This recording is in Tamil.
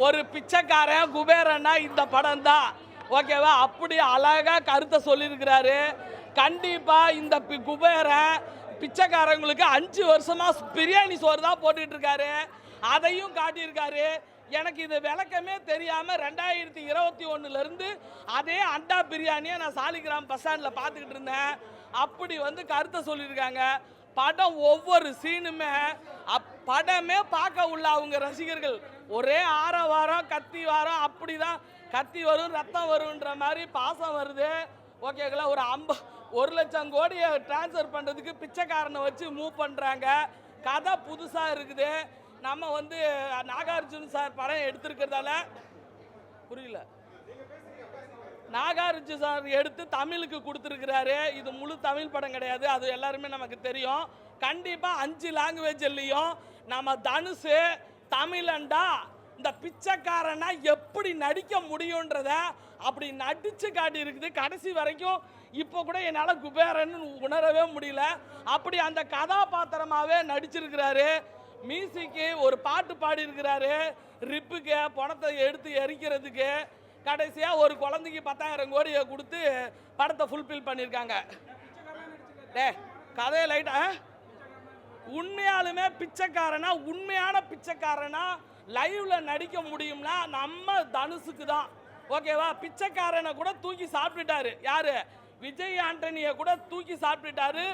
ஒரு பிச்சைக்காரன் குபேரன்னா இந்த படம் தான் ஓகேவா? அப்படி அழகா கருத்தை சொல்லியிருக்கிறாரு. கண்டிப்பாக இந்த பி- குபேரன் பிச்சைக்காரங்களுக்கு அஞ்சு வருஷமாக பிரியாணி சோறு தான் போட்டுட்டு இருக்காரு அதையும் காட்டியிருக்காரு. எனக்கு இது விளக்கமே தெரியாமல் ரெண்டாயிரத்தி இருபத்தி ஒன்றுலேருந்து அதே அண்டா பிரியாணியை நான் சாலிகிராம் பஸ் ஸ்டாண்டில் பார்த்துக்கிட்டு இருந்தேன். அப்படி வந்து கருத்தை சொல்லியிருக்காங்க. படம் ஒவ்வொரு சீனுமே அப்- படமே பார்க்க உள்ள அவங்க ரசிகர்கள். ஒரே ஆரவாரம் கத்தி வாரம் அப்படிதான். கத்தி வரும் ரத்தம் வரும்ன்ற மாதிரி பாசம் வருது. ஓகேங்களா ஒரு ஐம்ப ஒரு லட்சம் கோடியை ட்ரான்ஸ்ஃபர் பண்ணுறதுக்கு பிச்சைக்காரனை வச்சு மூவ் பண்ணுறாங்க கதை புதுசாக இருக்குது. நம்ம வந்து நாகார்ஜுன் சார் படம் எடுத்திருக்கிறதால புரியல. நாகார்ஜு சார் எடுத்து தமிழுக்கு கொடுத்துருக்கிறாரு. இது முழு தமிழ் படம் கிடையாது. அது எல்லாருமே நமக்கு தெரியும். கண்டிப்பாக அஞ்சு லாங்குவேஜ்லேயும் நம்ம தனுஷு தமிழண்டா இந்த பிச்சைக்காரனா எப்படி நடிக்க முடியுன்றத அப்படி நடிச்சு காட்டி இருக்குது கடைசி வரைக்கும் இப்போ கூட என்னால் குபேரன்னு உணரவே முடியல. அப்படி அந்த கதாபாத்திரமாகவே நடிச்சிருக்கிறாரு. மியூசிக்கு ஒரு பாட்டு பாடியிருக்கிறாரு. ரிப்புக்கு பணத்தை எடுத்து எரிக்கிறதுக்கு கடைசியாக ஒரு குழந்தைக்கு பத்தாயிரம் கோடியை கொடுத்து படத்தை ஃபுல்ஃபில் பண்ணியிருக்காங்க. டே கதையை லைட்டா உண்மையாலுமே பிச்சைக்காரனா உண்மையான பிச்சைக்காரனா லைவ்ல நடிக்க முடியும்னா நம்ம தனுஷுக்கு தான். ஓகேவா பிச்சைக்காரனை கூட தூக்கி சாப்பிட்டுட்டாரு. யாரு? விஜய் ஆண்டனியை கூட தூக்கி சாப்பிட்டுட்டாரு.